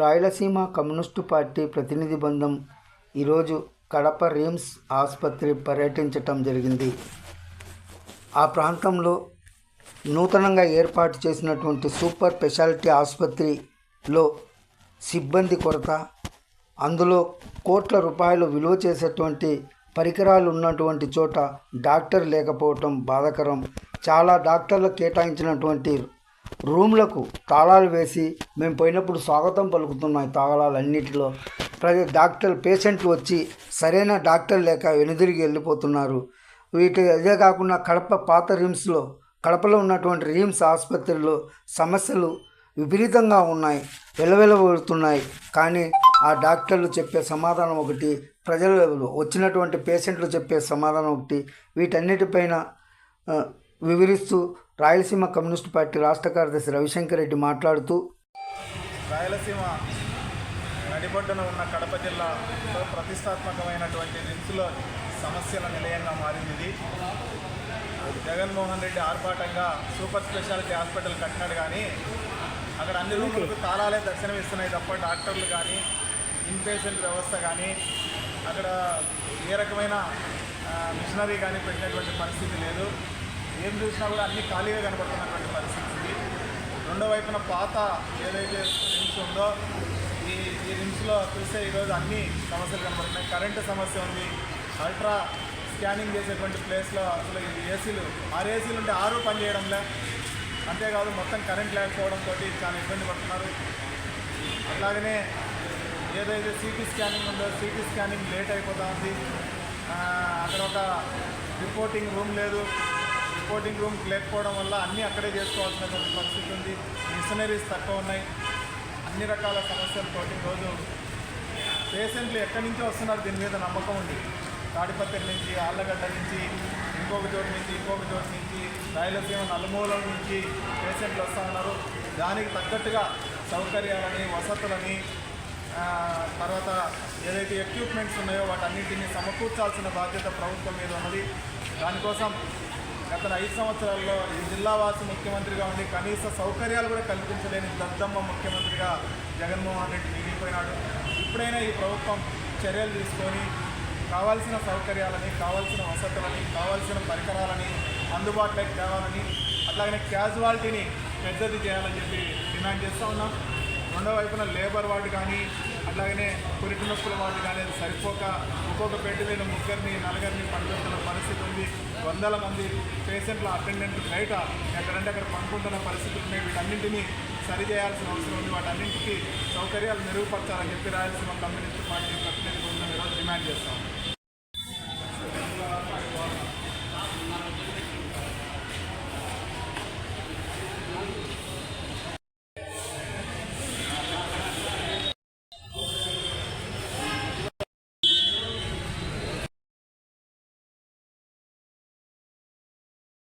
Rayalaseema communist party ప్రతినిధి బృందం ఈరోజు కడప రిమ్స్ ఆసుపత్రి పర్యటించటం జరిగింది. ఆ ప్రాంతంలో నూతనంగా ఏర్పాటు చేసినటువంటి సూపర్ స్పెషాలిటీ ఆసుపత్రిలో సిబ్బంది కొరత అందులో కోట్ల రూపాయలు విలువ చేసేటువంటి పరికరాలు ఉన్నటువంటి చోట డాక్టర్ లేకపోవటం బాధాకరం. చాలా డాక్టర్లు కేటాయించినటువంటి రూమ్లకు తాళాలు వేసి మేము పోయినప్పుడు స్వాగతం పలుకుతున్నాయి తాళాలన్నిటిలో ప్రతి డాక్టర్ పేషెంట్లు వచ్చి సరైన డాక్టర్ లేక వెనుదిరిగి వెళ్ళిపోతున్నారు. వీటి అదే కాకుండా కడప పాత రిమ్స్లో కడపలో ఉన్నటువంటి రిమ్స్ ఆసుపత్రిలో సమస్యలు విపరీతంగా ఉన్నాయి వెలవెలబడుతున్నాయి కానీ ఆ డాక్టర్లు చెప్పే సమాధానం ఒకటి ప్రజలు వచ్చినటువంటి పేషెంట్లు చెప్పే సమాధానం ఒకటి వీటన్నిటిపైన వివరిస్తూ రాయలసీమ కమ్యూనిస్ట్ పార్టీ రాష్ట్ర కార్యదర్శి రవిశంకర్ రెడ్డి మాట్లాడుతూ రాయలసీమ నడిబొడ్డున ఉన్న కడప జిల్లా ప్రతిష్టాత్మకమైనటువంటి రిమ్స్లో సమస్యల నిలయంగా మారింది ఇది. జగన్మోహన్ రెడ్డి ఆర్భాటంగా సూపర్ స్పెషాలిటీ హాస్పిటల్ కట్టినాడు కానీ అక్కడ అన్ని రూములకు తాళాలే దర్శనమిస్తున్నాయి తప్ప డాక్టర్లు కానీ ఇన్పేషెంట్ వ్యవస్థ కానీ అక్కడ ఏ రకమైన మిషనరీ కానీ పెట్టినటువంటి పరిస్థితి లేదు. ఏం చూసినా కూడా అన్ని ఖాళీగా కనబడుతున్నటువంటి పరిస్థితి. ఇది రెండో వైపున పాత ఏదైతే రిమ్స్ ఉందో ఈ ఈ రిమ్స్లో చూస్తే ఈరోజు అన్ని సమస్యలు కనబడుతున్నాయి కరెంటు సమస్య ఉంది. అల్ట్రా స్కానింగ్ చేసేటువంటి ప్లేస్లో అసలు ఈ ఏసీలు ఆరు ఏసీలు ఉంటే ఆరు పని చేయడంలే. అంతేకాదు మొత్తం కరెంట్ లేకపోవడంతో చాలా ఇబ్బంది పడుతున్నారు. అలాగనే ఏదైతే సిటీ స్కానింగ్ ఉందో సిటీ స్కానింగ్ లేట్ అయిపోతూ ఉంది అక్కడ ఒక రిపోర్టింగ్ రూమ్ లేదు. కోటింగ్ రూమ్ లేకపోవడం వల్ల అన్నీ అక్కడే చేసుకోవాల్సినటువంటి పరిస్థితి ఉంది. మిషనరీస్ తక్కువ ఉన్నాయి. అన్ని రకాల సమస్యలతోటి రోజు పేషెంట్లు ఎక్కడి నుంచి వస్తున్నారు దీని మీద నమ్మకం ఉంది. తాడిపత్రి నుంచి ఆళ్ళగడ్డ నుంచి ఇంకొక చోటు నుంచి ఇంకొక చోటు నుంచి రాయలసీమ నలుమూలల నుంచి పేషెంట్లు వస్తూ ఉన్నారు. దానికి తగ్గట్టుగా సౌకర్యాలని వసతులని తర్వాత ఏదైతే ఎక్విప్మెంట్స్ ఉన్నాయో వాటన్నిటిని సమకూర్చాల్సిన బాధ్యత ప్రభుత్వం మీద ఉన్నది. దానికోసం గత ఐదు సంవత్సరాల్లో ఈ జిల్లావాసి ముఖ్యమంత్రిగా ఉండి కనీస సౌకర్యాలు కూడా కల్పించలేని దద్దమ్మ ముఖ్యమంత్రిగా జగన్మోహన్ రెడ్డి మిగిలిపోయినాడు. ఇప్పుడైనా ఈ ప్రభుత్వం చర్యలు తీసుకొని కావాల్సిన సౌకర్యాలని కావాల్సిన వసతులని కావాల్సిన పరికరాలని అందుబాటులోకి తేవాలని అట్లాగనే క్యాజువాలిటీని పెద్దది చేయాలని చెప్పి డిమాండ్ చేస్తూ ఉన్నాం. రెండో వైపున లేబర్ వార్డు కానీ అట్లాగనే పురిటి నొప్పుల వాళ్ళు కానీ అది సరిపోక ఒక్కొక్క బెడ్ మీద ముగ్గురిని నలుగురిని పడుతున్న పరిస్థితి ఉంది. వందల మంది పేషెంట్ల అటెండెంట్ బయట ఎక్కడంటే అక్కడ పనుకుంటున్న పరిస్థితులు ఉన్నాయి. వీటన్నింటినీ సరిచేయాల్సిన అవసరం ఉంది. వాటన్నింటికి సౌకర్యాలు మెరుగుపరచాలని చెప్పి రాయలసీమ కమ్యూనిస్ట్ పార్టీ ప్రతినిధి బృందం ఈరోజు డిమాండ్ చేస్తాం